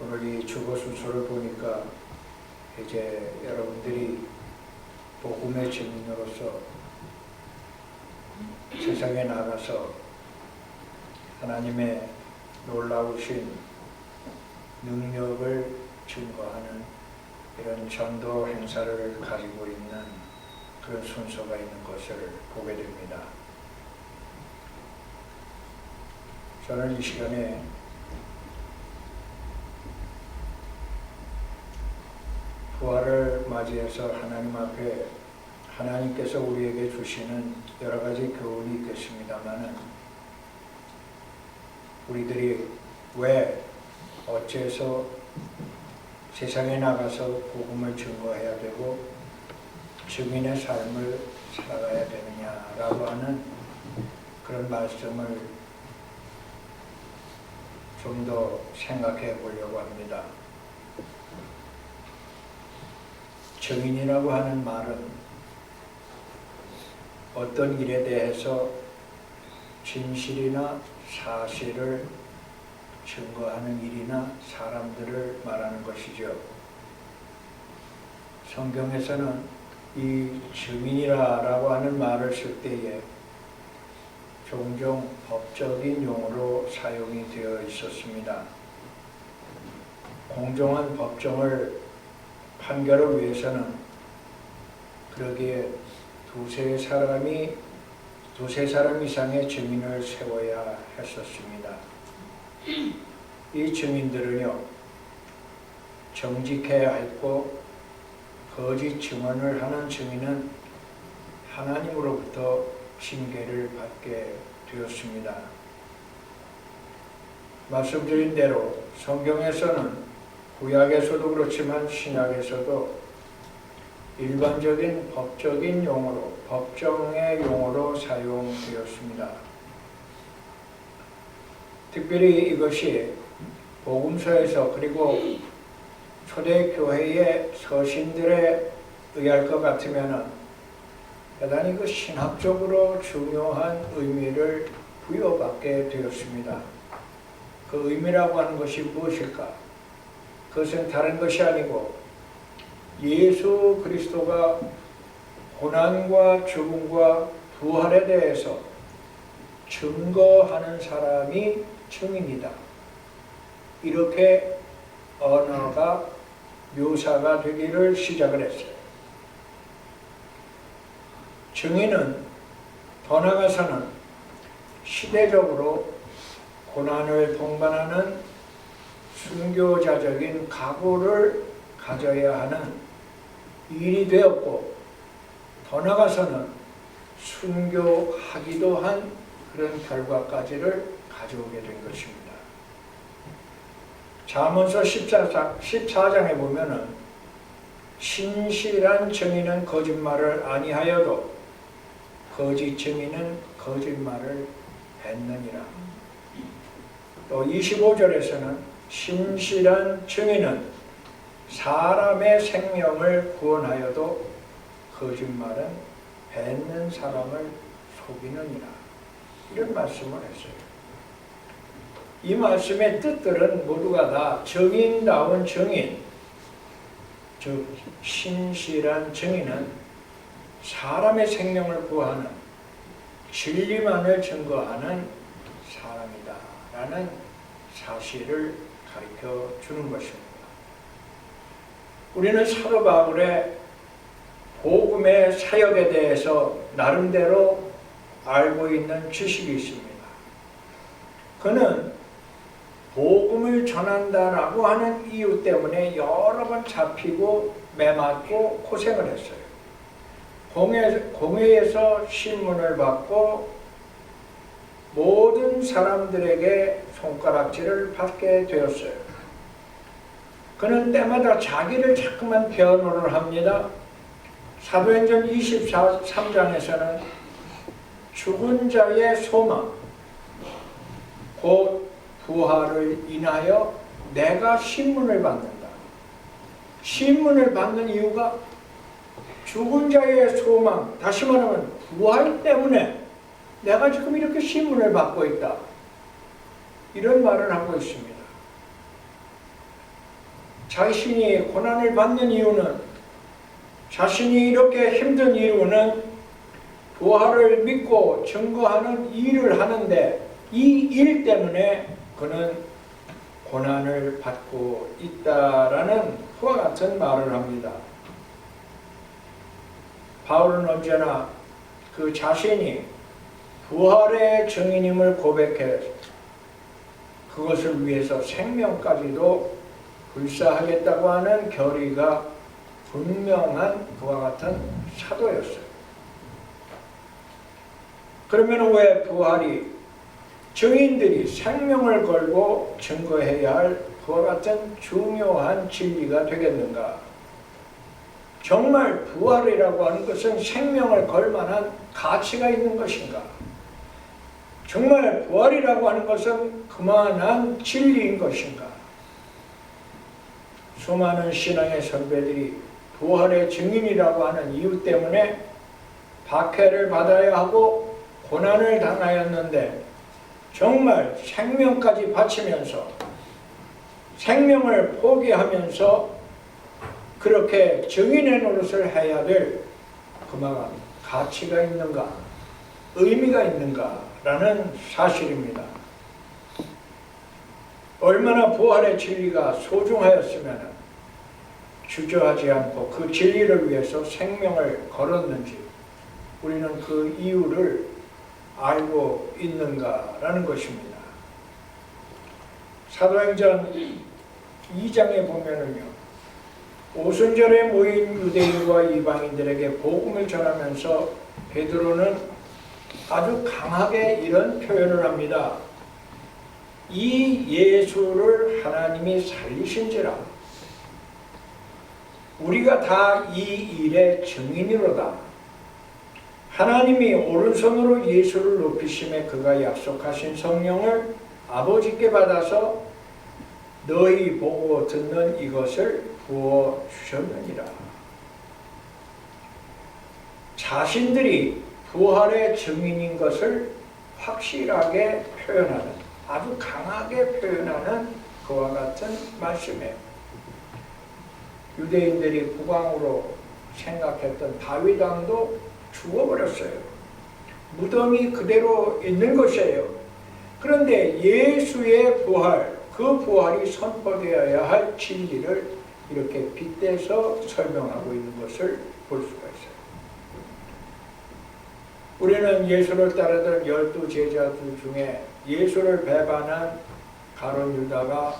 오늘 이 주보 순서를 보니까 이제 여러분들이 복음의 증인으로서 세상에 나가서 하나님의 놀라우신 능력을 증거하는 이런 전도 행사를 가지고 있는 그런 순서가 있는 것을 보게 됩니다. 저는 이 시간에 부활을 맞이해서 하나님 앞에 하나님께서 우리에게 주시는 여러 가지 교훈이 있겠습니다만은 우리들이 왜 어째서 세상에 나가서 복음을 증거해야 되고 증인의 삶을 살아가야 되느냐라고 하는 그런 말씀을 좀 더 생각해 보려고 합니다. 증인이라고 하는 말은 어떤 일에 대해서 진실이나 사실을 증거하는 일이나 사람들을 말하는 것이죠. 성경에서는 이 증인이라고 하는 말을 쓸 때에 종종 법적인 용어로 사용이 되어 있었습니다. 공정한 법정을 판결을 위해서는 그러기에 두세 사람이 두세 사람 이상의 증인을 세워야 했었습니다. 이 증인들은요 정직해야 했고 거짓 증언을 하는 증인은 하나님으로부터 징계를 받게 되었습니다. 말씀드린 대로 성경에서는 구약에서도 그렇지만 신약에서도 일반적인 법적인 용어로 법정의 용어로 사용되었습니다. 특별히 이것이 복음서에서 그리고 초대 교회의 서신들에 의할 것 같으면은 대단히 그 신학적으로 중요한 의미를 부여받게 되었습니다. 그 의미라고 하는 것이 무엇일까? 그것은 다른 것이 아니고 예수 그리스도가 고난과 죽음과 부활에 대해서 증거하는 사람이 증인이다. 이렇게 언어가 묘사가 되기를 시작을 했어요. 증인은 더 나아가서는 시대적으로 고난을 동반하는 순교자적인 각오를 가져야 하는 일이 되었고 더 나아가서는 순교하기도 한 그런 결과까지를 가져오게 된 것입니다. 잠언서 14장, 14장에 보면은 신실한 증인은 거짓말을 아니하여도 거짓 증인은 거짓말을 했느니라. 또 25절에서는 신실한 증인은 사람의 생명을 구원하여도 거짓말은 뱉는 사람을 속이느니라. 이런 말씀을 했어요. 이 말씀의 뜻들은 모두가 다 정인다운 정인, 즉 신실한 정인은 사람의 생명을 구하는 진리만을 증거하는 사람이다 라는 사실을 가르쳐 주는 것입니다. 우리는 사도 바울의 복음의 사역에 대해서 나름대로 알고 있는 지식이 있습니다. 그는 복음을 전한다라고 하는 이유 때문에 여러 번 잡히고 매맞고 고생을 했어요. 공회, 공회에서 신문을 받고 모든 사람들에게 손가락질을 받게 되었어요. 그는 때마다 자기를 자꾸만 변호를 합니다. 사도행전 23장에서는 죽은 자의 소망, 곧 부활을 인하여 내가 신문을 받는다. 신문을 받는 이유가 죽은 자의 소망, 다시 말하면 부활 때문에 내가 지금 이렇게 신문을 받고 있다. 이런 말을 하고 있습니다. 자신이 고난을 받는 이유는 자신이 이렇게 힘든 이유는 부활을 믿고 증거하는 일을 하는데 이 일 때문에 그는 고난을 받고 있다라는 그와 같은 말을 합니다. 바울은 언제나 그 자신이 부활의 증인임을 고백해 그것을 위해서 생명까지도 불사하겠다고 하는 결의가 분명한 그와 같은 사도였어요. 그러면 왜 부활이 증인들이 생명을 걸고 증거해야 할 그와 같은 중요한 진리가 되겠는가? 정말 부활이라고 하는 것은 생명을 걸 만한 가치가 있는 것인가? 정말 부활이라고 하는 것은 그만한 진리인 것인가? 수많은 신앙의 선배들이 부활의 증인이라고 하는 이유 때문에 박해를 받아야 하고 고난을 당하였는데 정말 생명까지 바치면서 생명을 포기하면서 그렇게 증인의 노릇을 해야 될 그만한 가치가 있는가, 의미가 있는가 라는 사실입니다. 얼마나 부활의 진리가 소중하였으면 주저하지 않고 그 진리를 위해서 생명을 걸었는지 우리는 그 이유를 알고 있는가라는 것입니다. 사도행전 2장에 보면은요. 오순절에 모인 유대인과 이방인들에게 복음을 전하면서 베드로는 아주 강하게 이런 표현을 합니다. 이 예수를 하나님이 살리신지라 우리가 다 이 일의 증인이로다. 하나님이 오른손으로 예수를 높이심에 그가 약속하신 성령을 아버지께 받아서 너희 보고 듣는 이것을 부어 주셨느니라. 자신들이 부활의 증인인 것을 확실하게 표현하는 아주 강하게 표현하는 그와 같은 말씀이에요. 유대인들이 국왕으로 생각했던 다윗 왕도 죽어버렸어요. 무덤이 그대로 있는 것이에요. 그런데 예수의 부활, 그 부활이 선포되어야 할 진리를 이렇게 빗대서 설명하고 있는 것을 볼 수가 있어요. 우리는 예수를 따르던 열두 제자들 중에 예수를 배반한 가론 유다가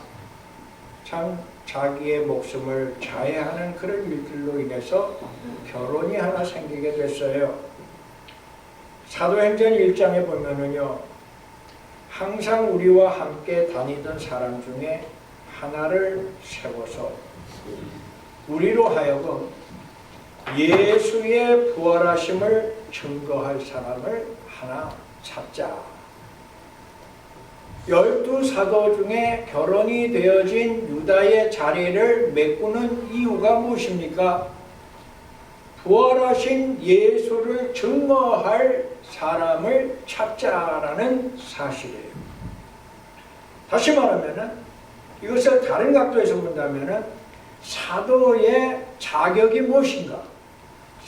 참 자기의 목숨을 자해하는 그런 일들로 인해서 결혼이 하나 생기게 됐어요. 사도행전 1장에 보면은요, 항상 우리와 함께 다니던 사람 중에 하나를 세워서 우리로 하여금 예수의 부활하심을 증거할 사람을 하나 찾자. 열두 사도 중에 결혼이 되어진 유다의 자리를 메꾸는 이유가 무엇입니까? 부활하신 예수를 증거할 사람을 찾자라는 사실이에요. 다시 말하면은 이것을 다른 각도에서 본다면은 사도의 자격이 무엇인가?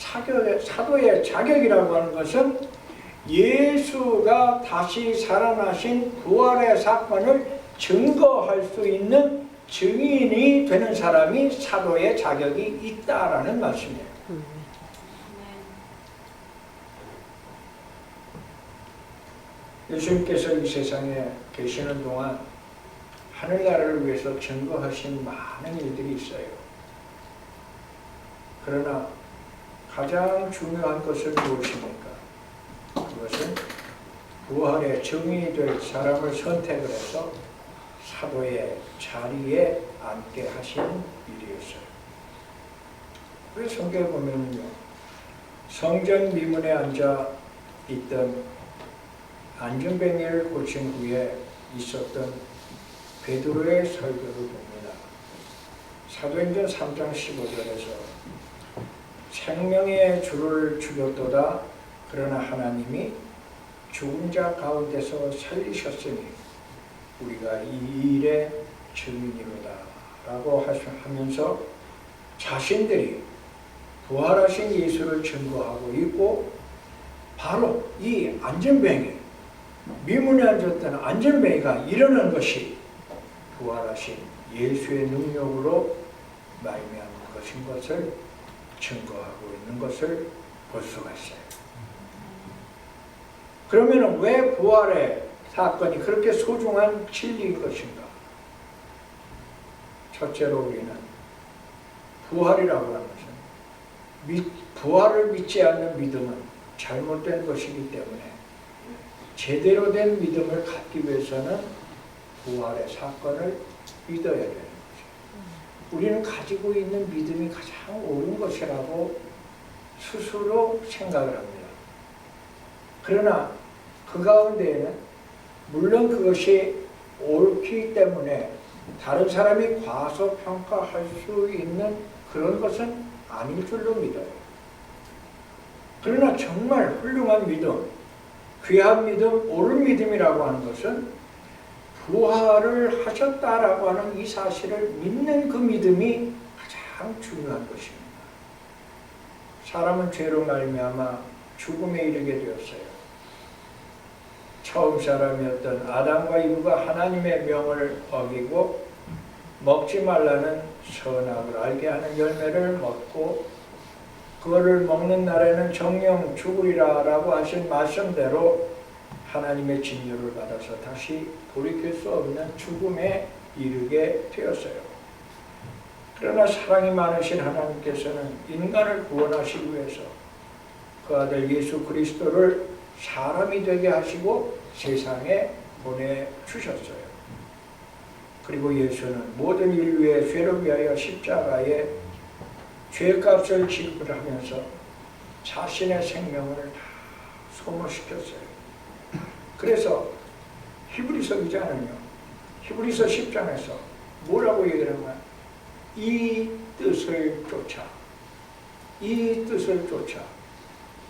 사도의, 사도의 자격이라고 하는 것은 예수가 다시 살아나신 부활의 사건을 증거할 수 있는 증인이 되는 사람이 사도의 자격이 있다라는 말씀이에요. 예수님께서 이 세상에 계시는 동안 하늘나라를 위해서 증거하신 많은 일들이 있어요. 그러나 가장 중요한 것은 무엇입니까? 그것은 부활의 증인이 될 사람을 선택을 해서 사도의 자리에 앉게 하신 일이었어요. 그 성경에 보면요. 성전 미문에 앉아 있던 안전뱅이를 고친 후에 있었던 베드로의 설교를 봅니다. 사도행전 3장 15절에서 생명의 주를 죽였도다. 그러나 하나님이 죽은 자 가운데서 살리셨으니 우리가 이 일의 증인이로다 라고 하면서 자신들이 부활하신 예수를 증거하고 있고 바로 이 안전뱅이 미문에 앉았던 안전뱅이가 일어난 것이 부활하신 예수의 능력으로 말미암은 것인 것을 증거하고 있는 것을 볼 수가 있어요. 그러면 왜 부활의 사건이 그렇게 소중한 진리인 것인가? 첫째로 우리는 부활이라고 하는 것은 미, 부활을 믿지 않는 믿음은 잘못된 것이기 때문에 제대로 된 믿음을 갖기 위해서는 부활의 사건을 믿어야 거죠. 우리는 가지고 있는 믿음이 가장 옳은 것이라고 스스로 생각을 합니다. 그러나 그 가운데에는 물론 그것이 옳기 때문에 다른 사람이 과소평가할 수 있는 그런 것은 아닐 줄로 믿어요. 그러나 정말 훌륭한 믿음, 귀한 믿음, 옳은 믿음이라고 하는 것은 부활을 하셨다라고 하는 이 사실을 믿는 그 믿음이 가장 중요한 것입니다. 사람은 죄로 말미암아 죽음에 이르게 되었어요. 처음 사람이었던 아담과 이브가 하나님의 명을 어기고 먹지 말라는 선악을 알게 하는 열매를 먹고 그거를 먹는 날에는 정령 죽으리라 라고 하신 말씀대로 하나님의 진료를 받아서 다시 돌이킬 수 없는 죽음에 이르게 되었어요. 그러나 사랑이 많으신 하나님께서는 인간을 구원하시기 위해서 그 아들 예수 그리스도를 사람이 되게 하시고 세상에 보내주셨어요. 그리고 예수는 모든 인류의 죄를 위하여 십자가에 죄값을 지불하면서 자신의 생명을 다 소모시켰어요. 그래서 히브리서 2장은요. 히브리서 10장에서 뭐라고 얘기를 하면 이 뜻을 쫓아 이 뜻을 쫓아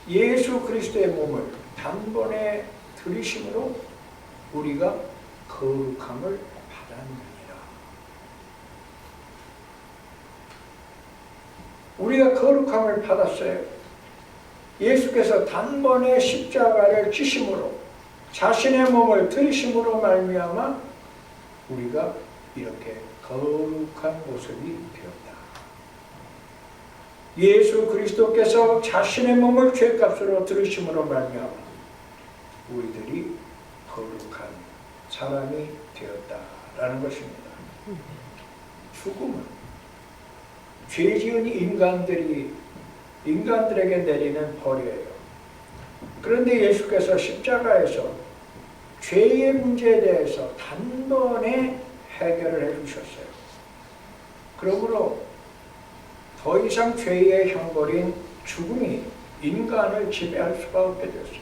예수 그리스도의 몸을 단번에 들이심으로 우리가 거룩함을 받았느니라. 우리가 거룩함을 받았어요. 예수께서 단번에 십자가를 지심으로 자신의 몸을 들이심으로 말미암아 우리가 이렇게 거룩한 모습이 되었다. 예수 그리스도께서 자신의 몸을 죄값으로 들으심으로 말미암아 우리들이 거룩한 사람이 되었다라는 것입니다. 죽음은 죄 지은 인간들이 인간들에게 내리는 벌이에요. 그런데 예수께서 십자가에서 죄의 문제에 대해서 단번에 해결을 해주셨어요. 그러므로 더 이상 죄의 형벌인 죽음이 인간을 지배할 수가 없게 됐어요.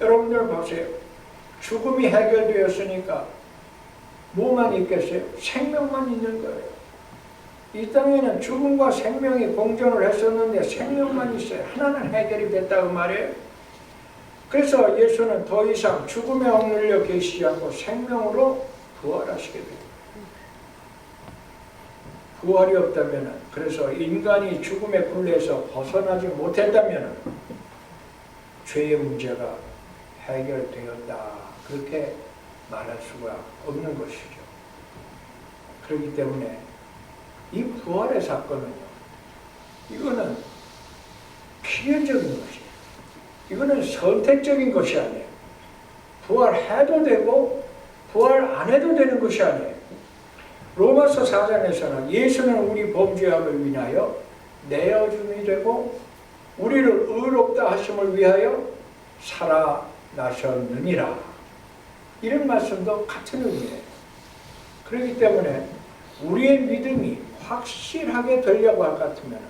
여러분들 보세요. 죽음이 해결되었으니까 뭐만 있겠어요? 생명만 있는 거예요. 이 땅에는 죽음과 생명이 공존을 했었는데 생명만 있어요. 하나는 해결이 됐다고 말이에요. 그래서 예수는 더 이상 죽음에 억눌려 계시지 않고 생명으로 부활하시게 돼요. 부활이 없다면 그래서 인간이 죽음의 굴레에서 벗어나지 못했다면 죄의 문제가 해결되었다. 그렇게 말할 수가 없는 것이죠. 그렇기 때문에 이 부활의 사건은요. 이거는 필연적인 것이에요. 이거는 선택적인 것이 아니에요. 부활해도 되고 부활 안 해도 되는 것이 아니에요. 로마서 4장에서는 예수는 우리 범죄함을 위하여 내어줌이 되고 우리를 의롭다 하심을 위하여 살아나셨느니라. 이런 말씀도 같은 의미예요. 그렇기 때문에 우리의 믿음이 확실하게 되려고 할 것 같으면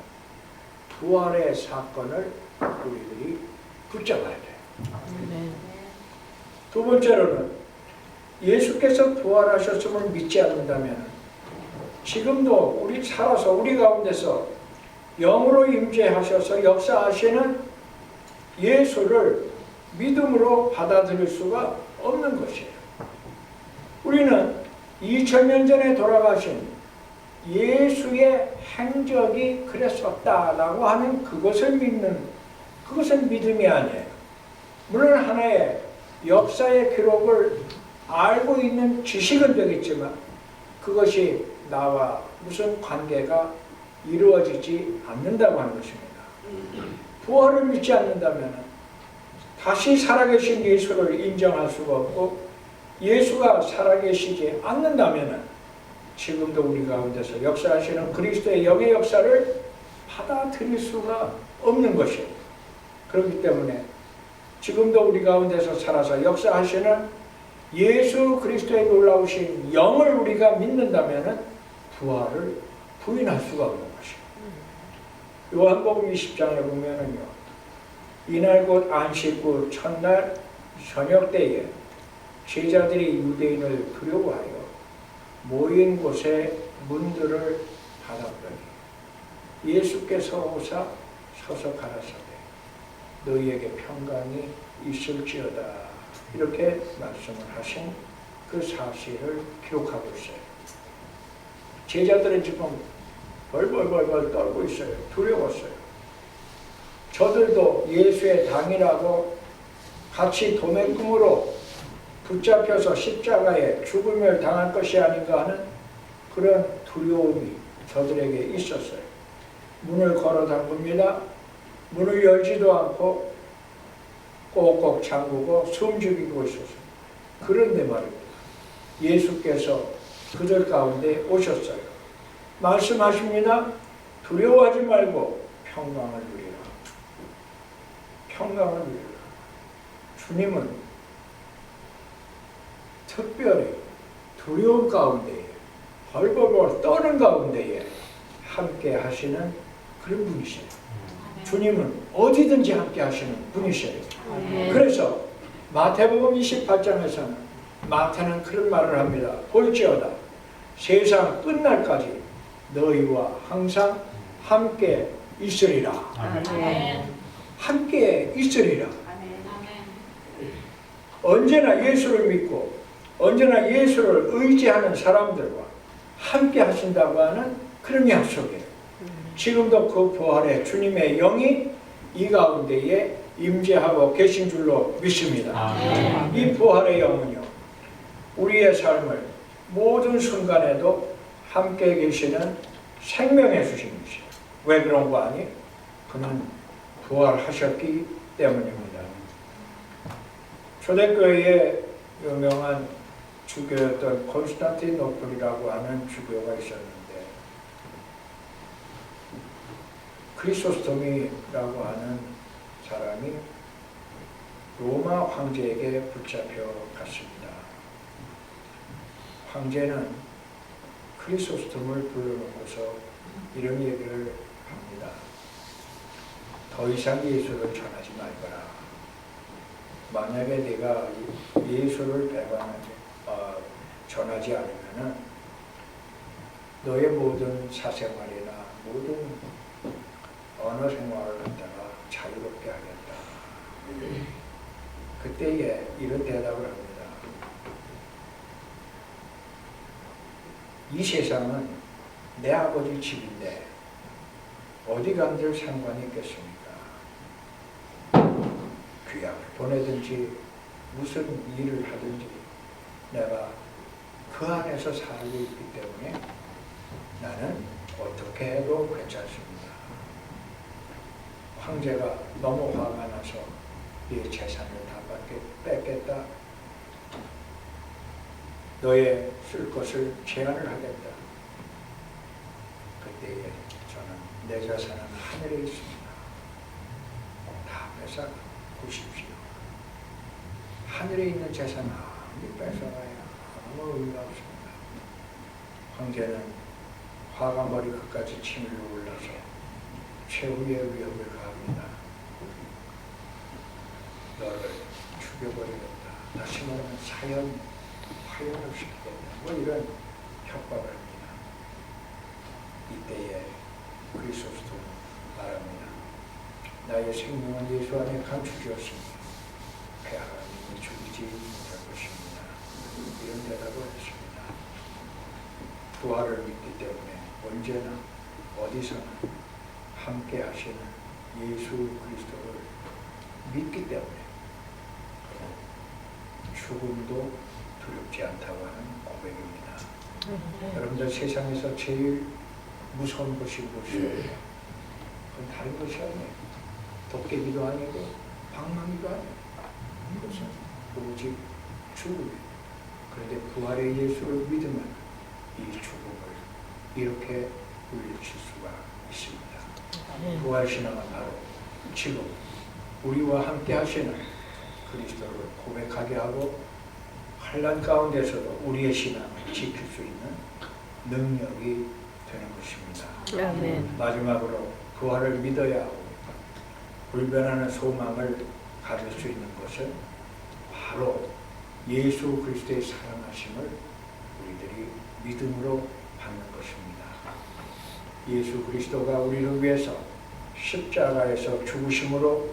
부활의 사건을 우리들이 붙잡아야 돼요. 두 번째로는 예수께서 부활하셨음을 믿지 않는다면 지금도 우리 살아서 우리 가운데서 영으로 임재하셔서 역사하시는 예수를 믿음으로 받아들일 수가 없는 것이에요. 우리는 2000년 전에 돌아가신 예수의 행적이 그랬었다라고 하는 그것을 믿는 그것은 믿음이 아니에요. 물론 하나의 역사의 기록을 알고 있는 지식은 되겠지만 그것이 나와 무슨 관계가 이루어지지 않는다고 하는 것입니다. 부활을 믿지 않는다면 다시 살아계신 예수를 인정할 수가 없고 예수가 살아계시지 않는다면 지금도 우리 가운데서 역사하시는 그리스도의 영의 역사를 받아들일 수가 없는 것이에요. 그렇기 때문에 지금도 우리 가운데서 살아서 역사하시는 예수 그리스도의 놀라우신 영을 우리가 믿는다면 부활을 부인할 수가 없는 것이에요. 요한복음 20장에 보면은요. 이날 곧 안식구 첫날 저녁 때에 제자들이 유대인을 두려워하여 모인 곳에 문들을 닫았더니 예수께서 오사 서서 가라사대 너희에게 평강이 있을지어다 이렇게 말씀을 하신 그 사실을 기록하고 있어요. 제자들은 지금 벌벌벌벌 떨고 있어요. 두려웠어요. 저들도 예수의 당이라고 같이 도매금으로 붙잡혀서 십자가에 죽음을 당할 것이 아닌가 하는 그런 두려움이 저들에게 있었어요. 문을 걸어 잠굽니다. 문을 열지도 않고 꼭꼭 잠그고 숨죽이고 있었어요. 그런데 말입니다. 예수께서 그들 가운데 오셨어요. 말씀하십니다. 두려워하지 말고 평강을 누리라. 평강을 누리라. 주님은 특별히 두려움 가운데에 벌벌벌 떠는 가운데에 함께 하시는 그런 분이세요. 주님은 어디든지 함께 하시는 분이세요. 그래서 마태복음 28장에서는 마태는 그런 말을 합니다. 볼지어다 세상 끝날까지 너희와 항상 함께 있으리라. 함께 있으리라. 언제나 예수를 믿고 언제나 예수를 의지하는 사람들과 함께 하신다고 하는 그런 약속이에요. 지금도 그 부활의 주님의 영이 이 가운데에 임재하고 계신 줄로 믿습니다. 아멘. 이 부활의 영은요, 우리의 삶을 모든 순간에도 함께 계시는 생명의 주신이시요. 왜 그런 거 아니? 그는 부활하셨기 때문입니다. 초대교회에 유명한 주교였던 콘스탄티노플이라고 하는 주교가 있었는데 크리소스토미라고 하는 사람이 로마 황제에게 붙잡혀 갔습니다. 황제는 크리소스톰을 불러놓고서 이런 얘기를 합니다. 더 이상 예수를 전하지 말거라. 만약에 네가 예수를 배반하지 어, 전하지 않으면은 너의 모든 사생활이나 모든 언어 생활을 갖다가 자유롭게 하겠다. 그때에 이런 대답을 합니다. 이 세상은 내 아버지 집인데 어디 간들 상관이 있겠습니까? 귀약을 보내든지 무슨 일을 하든지 내가 그 안에서 살고 있기 때문에 나는 어떻게 해도 괜찮습니다. 황제가 너무 화가 나서 네 재산을 다 뺏겠- 뺏겠다. 너의 쓸 것을 제한을 하겠다. 그때에 저는 내 재산은 하늘에 있습니다. 다 뺏어 보십시오. 하늘에 있는 재산 아무리 뺏어가야 아무 의미가 없습니다. 황제는 화가 머리 끝까지 치밀어 올라서 최후의 위협을 가합니다. 너를 죽여버리겠다. 다시 말하면 사형, 화형을 시키겠다. 뭐 이런 협박을 합니다. 이때에 그리스도도 말합니다. 나의 생명은 예수 안에 감추되었습니다. 폐하나님이 죽이지 못할 것입니다. 이런 대답을 했습니다. 부활을 믿기 때문에 언제나 어디서나 함께 하시는 예수 그리스도를 믿기 때문에 죽음도 두렵지 않다고 하는 고백입니다. 여러분들 세상에서 제일 무서운 것이 무엇이에요? 그건 다른 것이 아니에요. 도깨비도 아니고 방망이도 아니에요. 그것은 오직 죽음이에요. 그런데 부활의 예수를 믿으면 이 죽음을 이렇게 물리칠 수가 있습니다. 부활신앙은 바로 지금 우리와 함께 하시는 그리스도를 고백하게 하고 환란 가운데서도 우리의 신앙을 지킬 수 있는 능력이 되는 것입니다. 아멘. 마지막으로 부활을 믿어야 하고 불변하는 소망을 가질 수 있는 것은 바로 예수 그리스도의 사랑하심을 우리들이 믿음으로 받는 것입니다. 예수 그리스도가 우리를 위해서 십자가에서 죽으심으로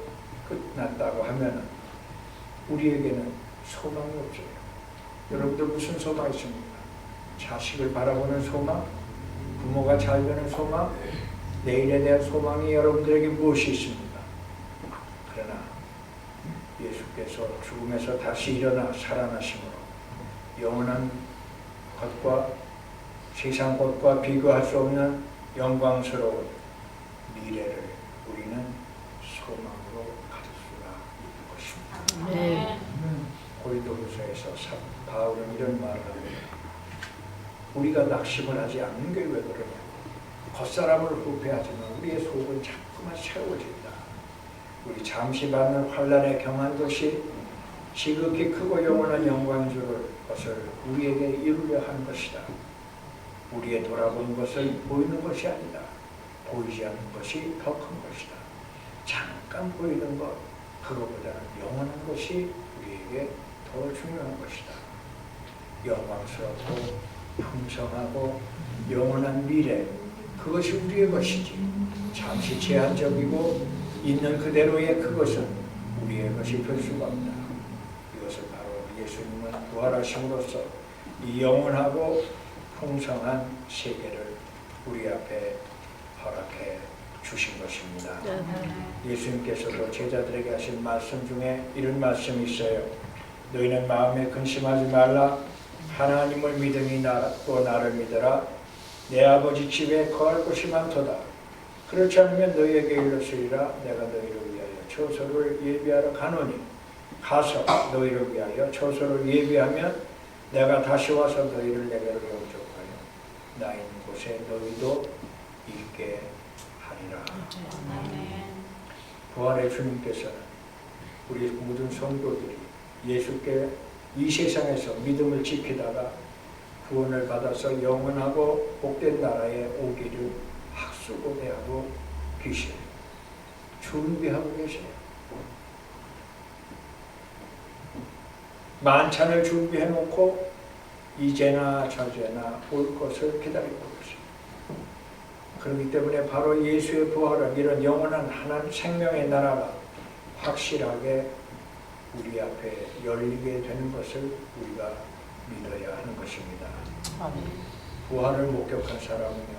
끝났다고 하면 우리에게는 소망이 없어요. 여러분들 무슨 소망 있습니까? 자식을 바라보는 소망, 부모가 잘 되는 소망, 내일에 대한 소망이 여러분들에게 무엇이 있습니까? 그러나 예수께서 죽음에서 다시 일어나 살아나심으로 영원한 것과 세상 것과 비교할 수 없는 영광스러운 미래를 우리는 소망으로 가질 수가 있는 것입니다. 네. 고린도후서에서 사- 바울은 이런 말을 합니다. 우리가 낙심을 하지 않는 게 왜 그러냐? 겉사람을 후패하지만 우리의 속은 자꾸만 세워진다. 우리 잠시 받는 환란에 경한 것이 지극히 크고 영원한 영광인 줄 것을 우리에게 이루려 하는 것이다. 우리의 돌아보는 것은 보이는 것이 아니다. 보이지 않는 것이 더 큰 것이다. 잠깐 보이는 것, 그것보다는 영원한 것이 우리에게 더 중요한 것이다. 영광스럽고 풍성하고 영원한 미래, 그것이 우리의 것이지. 잠시 제한적이고 있는 그대로의 그것은 우리의 것이 될 수가 없다. 이것을 바로 예수님은 부활하심으로써 이 영원하고 풍성한 세계를 우리 앞에 허락해 주신 것입니다. 예수님께서도 제자들에게 하신 말씀 중에 이런 말씀이 있어요. 너희는 마음에 근심하지 말라. 하나님을 믿음이 나, 또 나를 믿어라. 내 아버지 집에 거할 곳이 많도다. 그렇지 않으면 너희에게 이르시리라. 내가 너희를 위하여 처소를 예비하러 가노니 가서 너희를 위하여 처소를 예비하면 내가 다시 와서 너희를 내게로 영접하여 나 있는 곳에 너희도 있게 하리라. 부활의 주님께서는 우리 모든 성도들이 예수께 이 세상에서 믿음을 지키다가 구원을 받아서 영원하고 복된 나라에 오기를 학수고대하고 계셔요. 준비하고 계셔요. 만찬을 준비해 놓고 이제나 저제나 올 것을 기다리고 계세요. 그렇기 때문에 바로 예수의 부활은 이런 영원한 하나님 생명의 나라가 확실하게 우리 앞에 열리게 되는 것을 우리가 믿어야 하는 것입니다. 부활을 목격한 사람은요,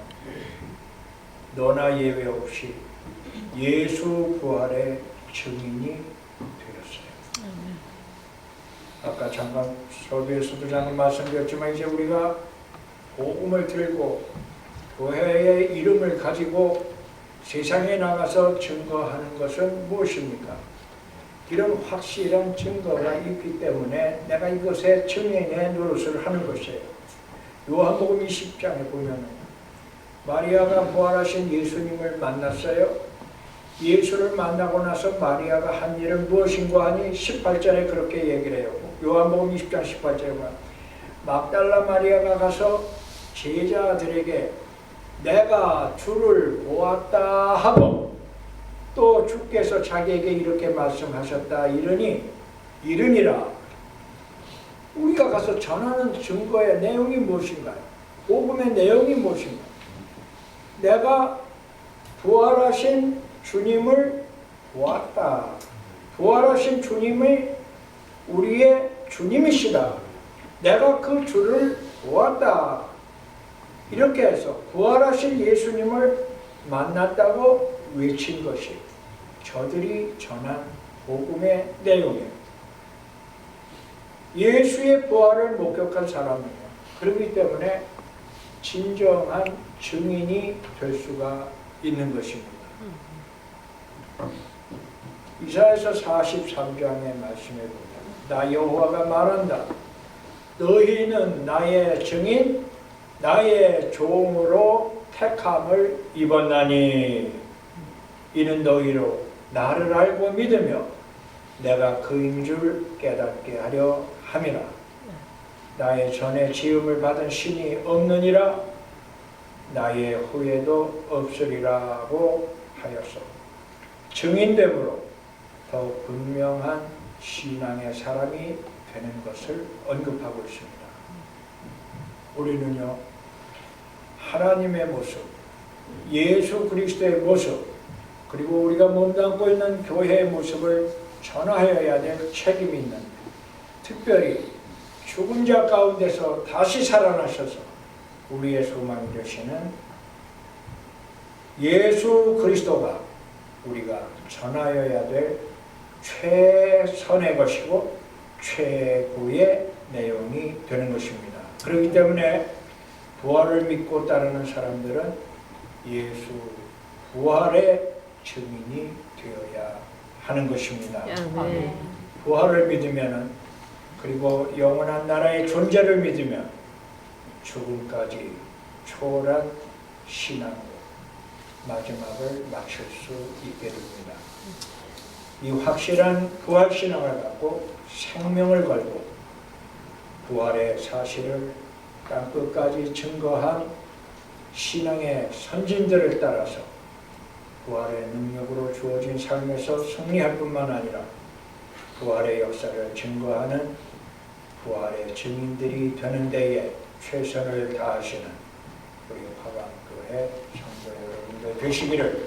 너나 예외 없이 예수 부활의 증인이. 아까 잠깐 설교에서도 잠깐 말씀드렸지만 이제 우리가 복음을 들고 교회의 이름을 가지고 세상에 나가서 증거하는 것은 무엇입니까? 이런 확실한 증거가 있기 때문에 내가 이것에 증인의 노릇을 하는 것이에요. 요한복음 20장에 보면 마리아가 부활하신 예수님을 만났어요. 예수를 만나고 나서 마리아가 한 일은 무엇인가 하니 18절에 그렇게 얘기를 해요. 요한복음 20장 18절에 보면 막달라 마리아가 가서 제자들에게 내가 주를 보았다 하고 또 주께서 자기에게 이렇게 말씀하셨다 이러니 이르니라 우리가 가서 전하는 증거의 내용이 무엇인가요? 복음의 내용이 무엇인가요? 내가 부활하신 주님을 보았다. 부활하신 주님이 우리의 주님이시다. 내가 그 주를 보았다. 이렇게 해서 부활하신 예수님을 만났다고 외친 것이 저들이 전한 복음의 내용이에요. 예수의 부활을 목격한 사람이에요. 그렇기 때문에 진정한 증인이 될 수가 있는 것입니다. 이사에서 43장의 말씀에 보면 나 여호와가 말한다. 너희는 나의 증인, 나의 종으로 택함을 입었나니 이는 너희로 나를 알고 믿으며 내가 그인 줄 깨닫게 하려 함이라. 나의 전에 지음을 받은 신이 없느니라 나의 후에도 없으리라고 하였소. 증인됨으로 더 분명한 신앙의 사람이 되는 것을 언급하고 있습니다. 우리는요, 하나님의 모습, 예수 그리스도의 모습, 그리고 우리가 몸담고 있는 교회의 모습을 전하여야 될 책임이 있는 특별히 죽은 자 가운데서 다시 살아나셔서 우리의 소망이 되시는 예수 그리스도가 우리가 전하여야 될 최선의 것이고 최고의 내용이 되는 것입니다. 그렇기 때문에 부활을 믿고 따르는 사람들은 예수 부활의 증인이 되어야 하는 것입니다. 아멘. 부활을 믿으면은 그리고 영원한 나라의 존재를 믿으면 죽음까지 초월한 신앙으로 마지막을 마칠 수 있게 됩니다. 이 확실한 부활 신앙을 갖고 생명을 걸고 부활의 사실을 땅 끝까지 증거한 신앙의 선진들을 따라서 부활의 능력으로 주어진 삶에서 승리할 뿐만 아니라 부활의 역사를 증거하는 부활의 증인들이 되는 데에 최선을 다하시는 우리 화방교회 성도 여러분들 되시기를